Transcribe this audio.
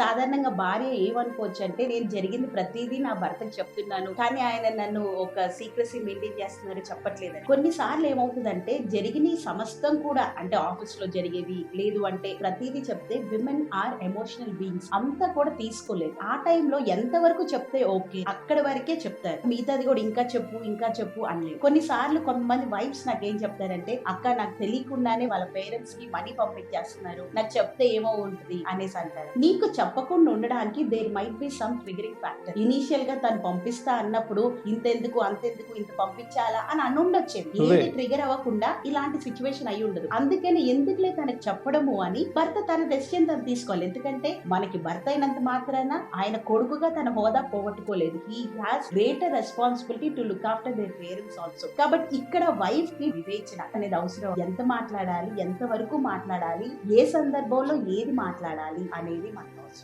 సాధారణంగా భార్య ఏమనుకోవచ్చు అంటే నేను జరిగింది ప్రతిదీ నా భర్తకు చెప్తున్నాను. కానీ ఆయన నన్ను ఒక సీక్రసీ మెయింటైన్ చేస్తున్నారు చెప్పట్లేదు కొన్నిసార్లు ఏమవుతుందంటే జరిగిన సమస్తం కూడా అంటే ఆఫీస్లో జరిగేది లేదు అంటే ప్రతిదీ చెప్తే విమెన్ ఆర్ ఎమోషనల్ బీయింగ్స్ అంతా కూడా తీసుకోలేదు. ఆ టైంలో ఎంత వరకు చెప్తే ఓకే అక్కడ వరకే చెప్తారు. మిగతాది కూడా ఇంకా చెప్పు ఇంకా చెప్పు అనలేదు. కొన్నిసార్లు కొంతమంది వైఫ్స్ నాకేం చెప్తారంటే అక్క నాకు తెలియకుండానే వాళ్ళ పేరెంట్స్కి మనీ పంపించేస్తున్నారు. నాకు చెప్తే ఏమో ఉంటుంది అనేసి అంటారు. నీకు చెప్పకుండా ఉండడానికి there might be some triggering factor ఇనీషియల్గా తను పంపిస్తా అన్నప్పుడు ఇంతెందుకు అంతెందుకు ఇంత పంపించాలా అని అనుండొచ్చేది అదే. ఏది ట్రిగర్ అవ్వకుండా ఇలాంటి సిచ్యువేషన్ అయి ఉండదు. అందుకని ఎందుకులే తనకు చెప్పడము అని భర్త తన డెసిషన్ తను తీసుకోవాలి. ఎందుకంటే మనకి భర్త అయినంత మాత్రాన ఆయన కొడుకుగా తన హోదా పోగొట్టుకోలేదు. He has greater responsibility to look after their parents also కాబట్టి ఇక్కడ వైఫ్కి వివేచన అనేది అవసరం. ఎంత మాట్లాడాలి? ఎంత వరకు మాట్లాడాలి? ఏ సందర్భంలో ఏది మాట్లాడాలి? అనేది మనకు